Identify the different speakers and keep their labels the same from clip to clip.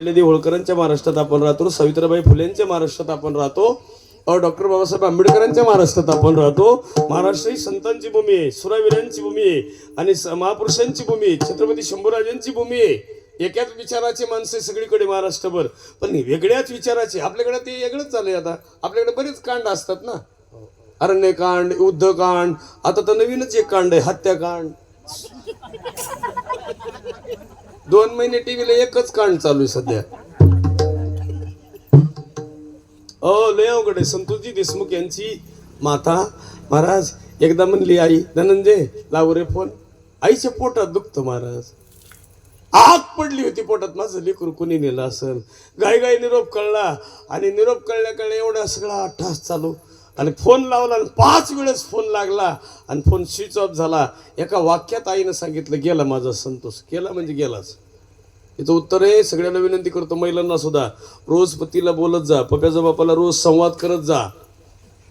Speaker 1: लेदी होळकरांच्या महाराष्ट्रात आपण राहतो सावित्रीबाई फुलेंच्या महाराष्ट्रात आपण राहतो डॉक्टर बाबासाहेब आंबेडकरांच्या महाराष्ट्रात आपण राहतो. महाराष्ट्र ही संतांची भूमी आहे सुरावीरांची भूमी आहे आणि महापुरुषांची भूमी आहे छत्रपती शंभूराजांची भूमी आहे. एकाच विचाराची माणसं सगळीकडे महाराष्ट्रभर. पण वेगळ्याच विचाराचे आपल्याकडे ते वेगळंच झालंय आता. आपल्याकडे बरेच कांड असतात ना. अरण्यकांड युद्धकांड आता तर नवीनच एक कांड आहे हत्याकांड. दोन महिने टीव्हीला एकच कांड चालू आहे सध्या. अ लय अवघड आहे. संतोषजी देशमुख यांची माता महाराज एकदा म्हणली आई धनंजय लाव रे फोन. आईच्या पोटात दुखतं महाराज. आग पडली होती पोटात. माझं लेकरू कोणी नेलं असेल? गाय गाय निरोप कळला आणि निरोप कळल्या कळल्या एवढा सगळा ठास चालू. आणि फोन लावला आणि पाच वेळेस फोन लागला आणि फोन स्विच ऑफ झाला. एका वाक्यात आईनं सांगितलं गेला माझा संतोष. केला म्हणजे गेलाच. याचं उत्तर आहे सगळ्यांना विनंती करतो महिलांना सुद्धा. रोज पतीला बोलत जा पप्याचा बापाला रोज संवाद करत जा.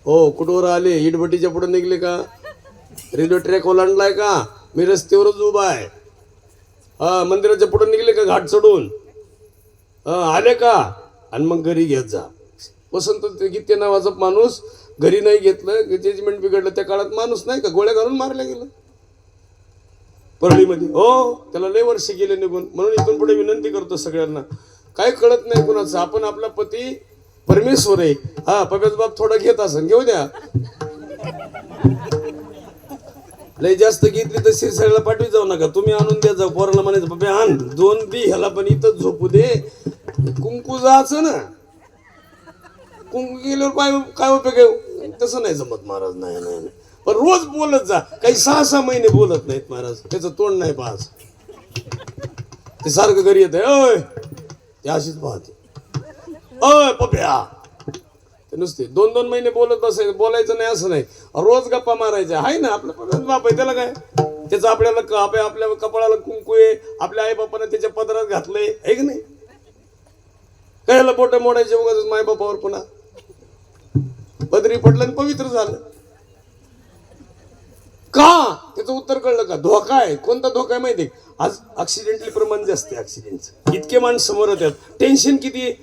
Speaker 1: हो कुठवर आले? इटभटीच्या पुढे निघले का? रेल्वे ट्रॅक ओलांडलाय का? मी रस्त्यावरच उभा आहे. हा मंदिराच्या पुढे निघले का घाट चढून? हा आले का? आणि मग घरी घेत जा. वसंत गीते नावाचा माणूस घरी नाही घेतलं जजमेंट बिघडलं त्या काळात माणूस नाही का? गोळ्या घालून मारल्या गेलं. परळीमध्ये. हो त्याला लय वर्ष गेले निघून. म्हणून इथून पुढे विनंती करतो सगळ्यांना. काय कळत नाही कुणाचं. आपण आपला पती परमेश्वर आहे. हा पप्याचा बाप थोडा घेत असं घेऊ द्या. लय जास्त घेतली तर शिरसाळला पाठवी जाऊ नका. तुम्ही आणून द्या जाऊ. पोराला म्हणायचं पप्या आण. दोन बी ह्याला पण इथं झोपू दे. कुंकू जायचं ना. कुंकू गेल्यावर काय काय उपयोग आहे तसं नाही जमत महाराज नाही नाही नाही. पण रोज बोलत जा. काही सहा सहा महिने बोलत नाहीत महाराज. त्याचं तोंड नाही पाहत. ते सारखं घरी येत अय ते अशीच पाहते. अय पप्या. ते नुसते दोन दोन महिने बोलत बसायचं बोलायचं नाही असं नाही. रोज गप्पा मारायच्या. आहे ना आपलं पप्याचं बाप आहे त्याला काय? त्याचं आपल्याला आपल्या आपल्या कपाळाला कुंकू आहे. आपल्या आई बापानं त्याच्या पदरात घातलंय. आहे की नाही? कायला बोट मोडायचे उगाच माय बापावर पुन्हा? पदरी पडलं आणि पवित्र झालं. का? त्याचं उत्तर कळलं का? धोका आहे. कोणता धोका आहे माहिती आज ऍक्सिडेंटली प्रमाण जास्त आहे ऍक्सिडेंटचं इतके माणसं समोर येतात. टेन्शन किती आहे?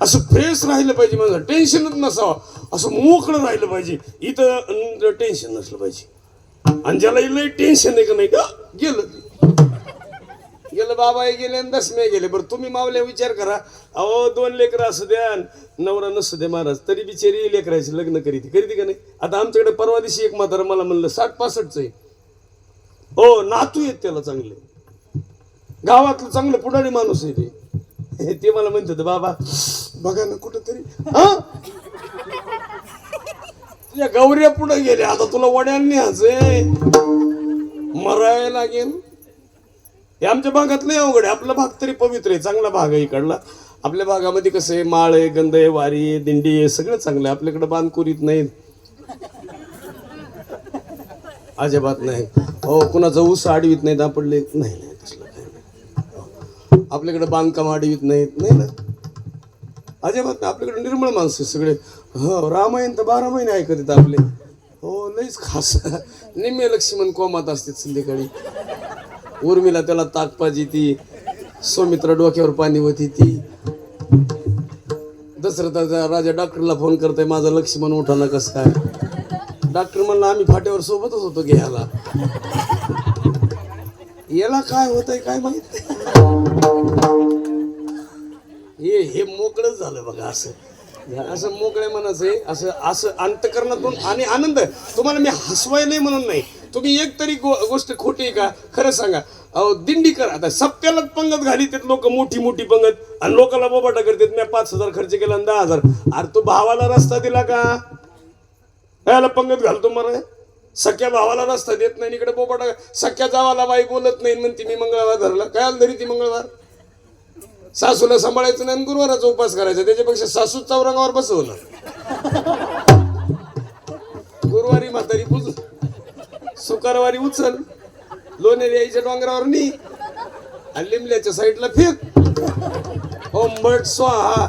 Speaker 1: असं फ्रेश राहिलं पाहिजे माझं टेन्शनच नसावं. असं मोकळं राहिलं पाहिजे. इथं टेन्शन नसलं पाहिजे. आणि ज्याला लई टेन्शन आहे का नाही का? गेलं. बाबा हे गेले आणि दसमे गेले. बरं तुम्ही मावल्या विचार करा. अहो दोन लेकरं असू द्या नवरा नसू दे महाराज तरी बिचारी लेकरायची लग्न करीती करीती का नाही? आता आमच्याकडे परवा दिवशी एक म्हातारा मला म्हणलं साठ पासष्टचं आहे. हो नातू आहेत त्याला चांगले. गावातलं चांगलं पुढारी माणूस आहे ते. ते मला म्हणत होते बाबा बघा ना कुठंतरी. हा? तुझ्या गौऱ्या पुढे गेल्या. आता तुला वड्यांनी न्यायचंय. मरायला लागेल हे आमच्या भागात नाही अवघड आहे. आपला भाग तरी पवित्र आहे. चांगला भाग आहे इकडला. आपल्या भागामध्ये कसं आहे माळ आहे गंध आहे वारी आहे दिंडी आहे सगळं चांगलं आहे. आपल्याकडे बांधकुरीत नाही. अजिबात नाही. हो कुणाचा ऊस आडवीत नाहीत आपडले नाही नाही तसलं काही नाही. हो. आपल्याकडे बांधकाम आडवीत नाहीत नाही ना. अजिबात नाही. आपल्याकडे निर्मळ माणसं सगळे. हो रामायण तर बारा महिने ऐकत आहेत आपले. हो लईच खास. निम्मे लक्ष्मण कोमात असतात संध्याकाळी. उर्मिला त्याला ताक पाजी ती सौमित्र डोक्यावर पाणी होती ती. दसरथाचा राजा डॉक्टरला फोन करतोय माझं लक्ष्मण उठाला कसं काय? डॉक्टर म्हणला आम्ही फाट्यावर सोबतच होतो घ्यायला. याला काय होतंय काय माहीत? हे हे मोकळंच झालं बघा असं. असं मोकळे मनाचे आहे असं असं अंतकरणातून आणि आनंद तुम्हाला मी हसवाय नाही म्हणून नाही. तुम्ही एक तरी गो गोष्ट खोटी आहे का? खरं सांगा. अहो दिंडी करा. आता सप्त्यालाच पंगत घाली त्यात लोक मोठी मोठी पंगत. आणि लोकांना बोबाटा करतात. मी पाच हजार खर्च केला आणि दहा हजार. अरे तो भावाला रस्ता दिला का? याला पंगत घालतो मर. सख्या भावाला रस्ता देत नाही इकडे बोबाटा सख्या जावाला बाई बोलत नाही म्हणते मी मंगळवार धरला. काय आलं धरी ती मंगळवार? सासूला सांभाळायचं नाही आणि गुरुवाराचा उपास करायचा. त्याच्यापेक्षा सासू चौरंगावर बसवलं. गुरुवारी म्हातारी पुज शुक्रवारी उचल लोणेरी यायच्या डोंगरावर नी आणि लिमल्याच्या साईडला फेक. ओंबट स्वाहा.